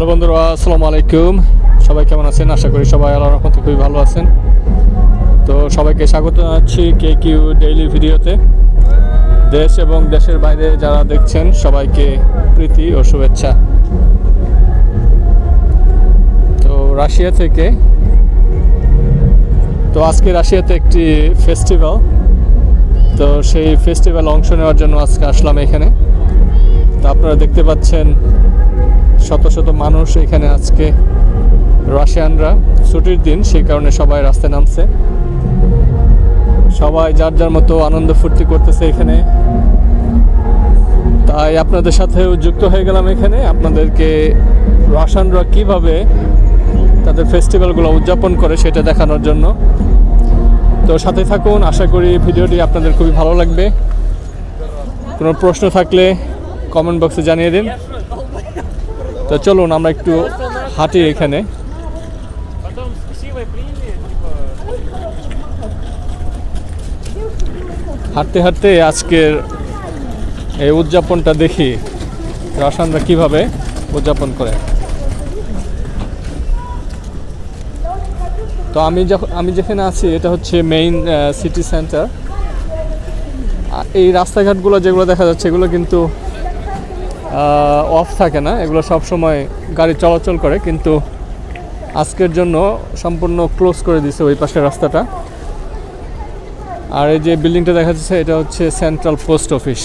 Hello বন্ধুরা, আসসালামু আলাইকুম। সবাই কেমন আছেন? আশা করি সবাই আল্লাহর রহমতে খুবই ভালো আছেন। তো সবাইকে স্বাগত জানাচ্ছি কে কিউ ডেইলি ভিডিওতে দেশ এবং দেশের বাইরে যারা দেখছেন, সবাইকে প্রীতি ও শুভেচ্ছা। তো রাশিয়া থেকে, তো আজকে রাশিয়াতে একটি ফেস্টিভ্যাল তো সেই ফেস্টিভ্যাল অংশ নেওয়ার জন্য আজকে আসলাম এখানে। তো আপনারা দেখতে পাচ্ছেন শত শত মানুষ এখানে আজকে রাশিয়ানরা ছুটির দিন, সেই কারণে সবাই রাস্তায় নামছে। সবাই যার যার মতো আনন্দ ফুর্তি করতেছে এখানে। তাই আপনাদের সাথেও যুক্ত হয়ে গেলাম এখানে। আপনাদেরকে রাশিয়ানরা কীভাবে তাদের ফেস্টিভ্যালগুলো উদযাপন করে সেটা দেখানোর জন্য। তো সাথে থাকুন, আশা করি ভিডিওটি আপনাদের খুবই ভালো লাগবে। কোনো প্রশ্ন থাকলে কমেন্ট বক্সে জানিয়ে দিন। তো চলুন, আমরা একটু হাঁটি এখানে। হাঁটতে হাঁটতে আজকের এই উদযাপনটা দেখি, রাসানরা কীভাবে উদযাপন করে। তো আমি যখন আমি যেখানে আছি, এটা হচ্ছে মেইন সিটি সেন্টার এই রাস্তাঘাটগুলো যেগুলো দেখা যাচ্ছে, এগুলো কিন্তু অফ থাকে না, এগুলো সব সময় গাড়ি চলাচল করে, কিন্তু আজকের জন্য সম্পূর্ণ ক্লোজ করে দিছে ওই পাশের রাস্তাটা। আর এই যে বিল্ডিংটা দেখা যাচ্ছে, এটা হচ্ছে সেন্ট্রাল পোস্ট অফিস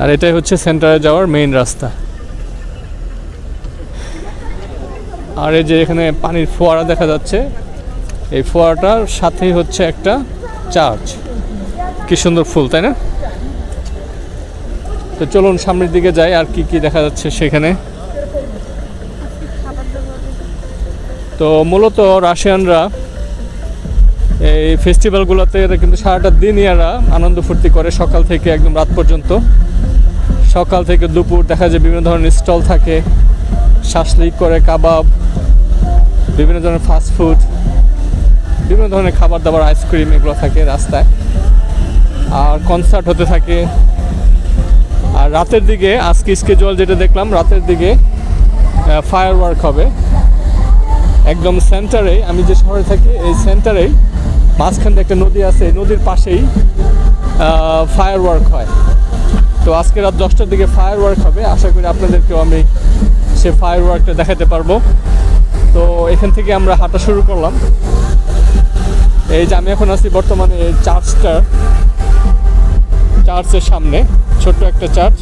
আর এটাই হচ্ছে সেন্টারে যাওয়ার মেইন রাস্তা। আর এই যে এখানে পানির ফোয়ারা দেখা যাচ্ছে, এই ফোয়ারাটার সাথেই হচ্ছে একটা চার্চ কি সুন্দর ফুল, তাই না? তো চলুন সামনের দিকে যাই, আর কি কি দেখা যাচ্ছে সেখানে। তো মূলত রাশিয়ানরা এই ফেস্টিভ্যালগুলোতে কিন্তু সারাটা দিন এরা আনন্দ ফুর্তি করে, সকাল থেকে একদম রাত পর্যন্ত। সকাল থেকে দুপুর দেখা যায় বিভিন্ন ধরনের স্টল থাকে শাসলিক করে, কাবাব, বিভিন্ন ধরনের ফাস্ট ফুড বিভিন্ন ধরনের খাবার দাবার আইসক্রিম এগুলো থাকে রাস্তায়। আর কনসার্ট হতে থাকে। আর রাতের দিকে, আজকে স্কেজুয়াল যেটা দেখলাম, রাতের দিকে ফায়ার ওয়ার্ক হবে। একদম সেন্টারে আমি যে শহরে থাকি, এই সেন্টারেই মাঝখানে একটা নদী আছে, এই নদীর পাশেই ফায়ার ওয়ার্ক হয়। তো আজকে রাত দশটার দিকে ফায়ার ওয়ার্ক হবে। আশা করি আপনাদেরকেও আমি সে ফায়ার ওয়ার্কটা দেখাতে পারব। তো এখান থেকে আমরা হাঁটা শুরু করলাম। এই যে আমি এখন আছি বর্তমানে চার্চটার চার্চের সামনে, ছোট্ট একটা চার্চ।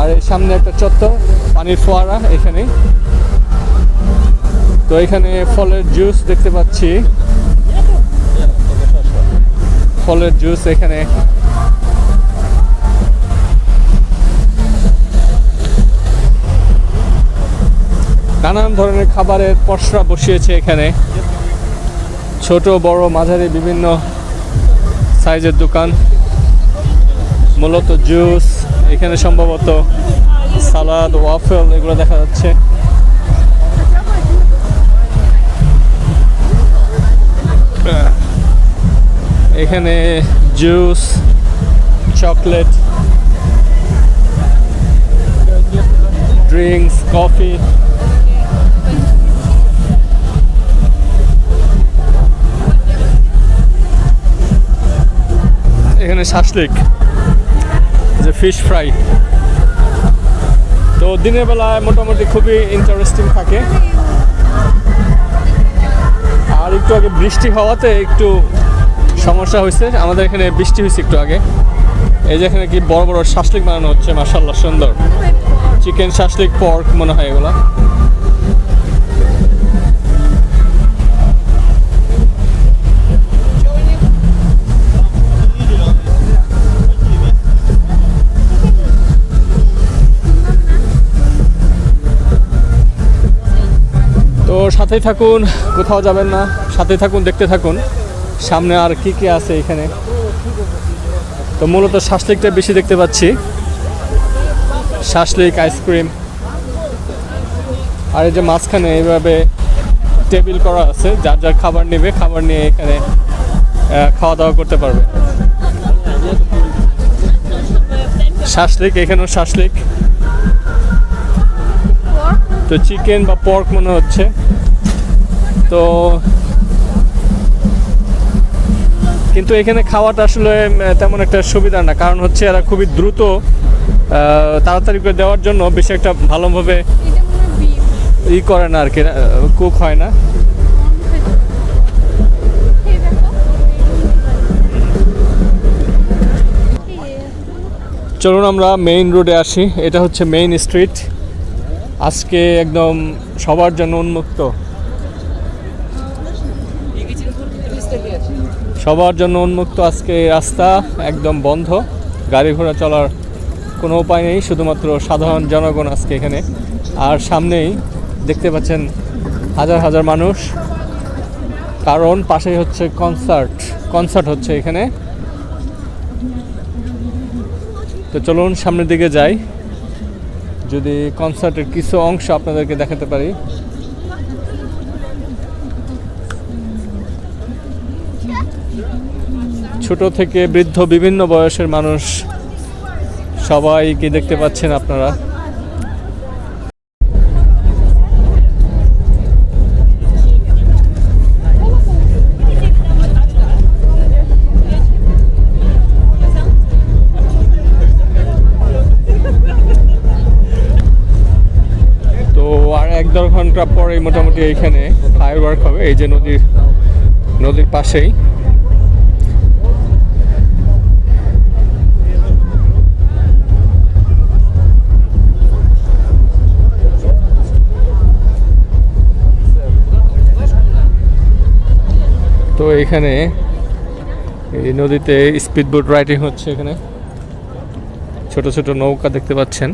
আর এই সামনে একটা চত্বর, পানির ফোয়ারা এখানে। তো এখানে ফলের জুস দেখতে পাচ্ছি। ফলের জুস এখানে। নানান ধরনের খাবারের পসরা বসিয়েছে এখানে। ছোট, বড়, মাঝারি, বিভিন্ন সাইজের দোকান, মূলত জুস, এখানে সম্ভবত সালাদ, ওয়াফেল, এগুলো দেখা যাচ্ছে। এখানে জুস, চকলেট, ড্রিঙ্কস, কফি। এখানে শাসলিক যে ফিশ ফ্রাই তো দিনের বেলায় মোটামুটি খুবই ইন্টারেস্টিং থাকে। আর একটু আগে বৃষ্টি হওয়াতে একটু সমস্যা হয়েছে। আমাদের এখানে বৃষ্টি হয়েছে একটু আগে। এই যে এখানে কি বড় বড় শাসলিক বানানো হচ্ছে মার্শাল্লাহ সুন্দর। চিকেন শাসলিক পর্ক মনে হয় এগুলা। সাথেই থাকুন, কোথাও যাবেন না সাথে থাকুন, দেখতে থাকুন। সামনে আর কি কি আছে এখানে? তো মূলত শাসলিকটা বেশি দেখতে পাচ্ছি। Shashlik ice cream. আর এই যে মাঝখানে এইভাবে টেবিল করা আছে, যার যার খাবার নেবে, খাবার নিয়ে এখানে খাওয়া দাওয়া করতে পারবে। শাসলিক এখানেও শাসলিক তো চিকেন বা পর্ক মনে হচ্ছে। তো কিন্তু এখানে খাওয়াটা আসলে তেমন একটা সুবিধা না। কারণ হচ্ছে এরা খুবই দ্রুত তাড়াতাড়ি করে দেওয়ার জন্য বেশি একটা ভালোভাবে ই করে না আর কি কুক হয় না। চলুন আমরা মেইন রোডে আসি। এটা হচ্ছে মেইন স্ট্রিট আজকে একদম সবার জন্য উন্মুক্ত। সবার জন্য উন্মুক্ত আজকে রাস্তা একদম বন্ধ। গাড়ি ঘোড়া চলার কোনো উপায় নেই, শুধুমাত্র সাধারণ জনগণ আজকে এখানে। আর সামনেই দেখতে পাচ্ছেন হাজার হাজার মানুষ। কারণ পাশেই হচ্ছে কনসার্ট কনসার্ট হচ্ছে এখানে। তো চলুন সামনের দিকে যাই। যদি কনসার্টের কিছু অংশ আপনাদেরকে দেখাতে পারি। ছোট থেকে বৃদ্ধ বিভিন্ন বয়সের মানুষ সবাইকে দেখতে পাচ্ছেন আপনারা। তো আর এক দেড় ঘণ্টা পরে মোটামুটি এইখানে ফায়ার ওয়ার্ক হবে, এই যে নদীর নদীর পাশেই। তো এখানে এই নদীতে স্পিড বোট রাইডিং হচ্ছে এখানে। ছোট ছোট নৌকা দেখতে পাচ্ছেন।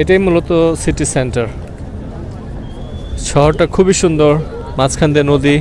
এটাই মূলত সিটি সেন্টার শহরটা খুবই সুন্দর, মাঝখান দিয়ে নদী।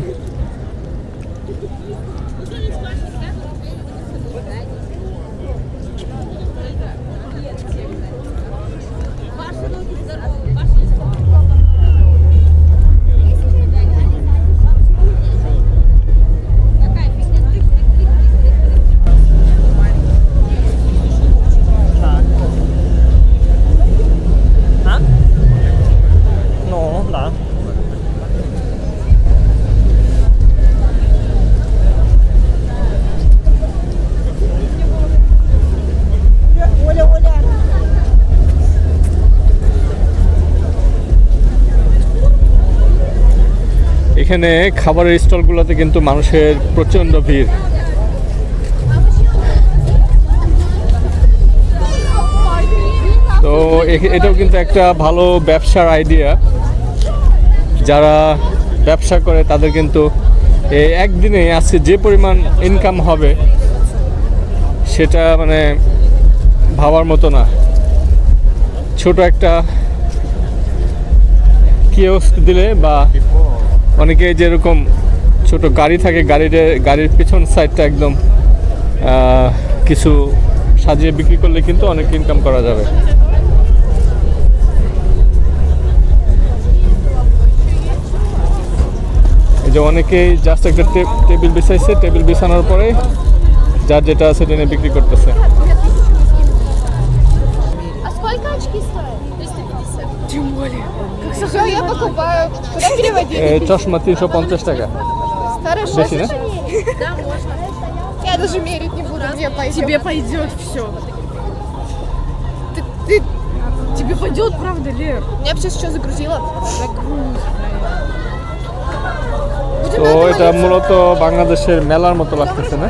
এখানে খাবারের স্টলগুলোতে কিন্তু মানুষের প্রচণ্ড ভিড়। তো এটাও কিন্তু একটা ভালো ব্যবসার আইডিয়া। যারা ব্যবসা করে তাদের কিন্তু একদিনে আজকে যে পরিমাণ ইনকাম হবে, সেটা মানে ভাবার মতো না। ছোট একটা কিওস্ক দিলে বা অনেকে যেরকম ছোট গাড়ি থাকে গাড়ির গাড়ির পিছন সাইডটা একদম আহ, কিছু সাজিয়ে বিক্রি করলে কিন্তু অনেক ইনকাম করা যাবে এই যে অনেকেই জাস্ট একটা টে- টেবিল বিছাইছে টেবিল বিছানোর পরে যার যেটা আছে সেটা নিয়ে বিক্রি করতেছে А сколько очки стоят? 350. Тем более. Все, я покупаю. Куда переводить? Чашма ты еще пантеш такая. Старый Бесси, да? Можно. Я даже мерить не буду, мне пойдет. Тебе пойдет все. Ты, ты... Тебе пойдет, правда, Лер? Я вообще сейчас загрузила. Загрузила. তো এটা মূলত বাংলাদেশের মেলার মতো লাগতেছে না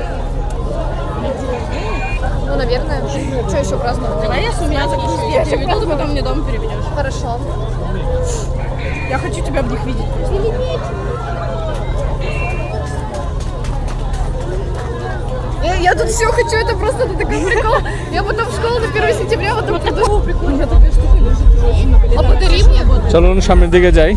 наверное. Что еще праздновать? Давай я с меня загрузки. Я переведу, ты потом мне дом переведешь. Хорошо. Я хочу тебя в них видеть. Я, я тут все хочу, это просто это такой прикол. Я потом в школу на 1 сентября потом приду. прикольно, такая штука лежит. А подари мне? চলুন সামনের দিকে যাই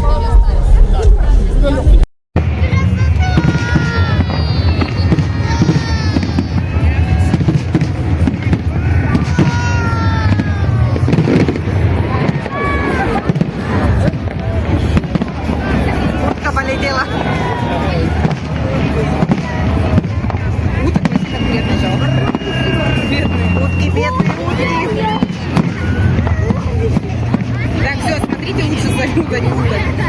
много не уходит.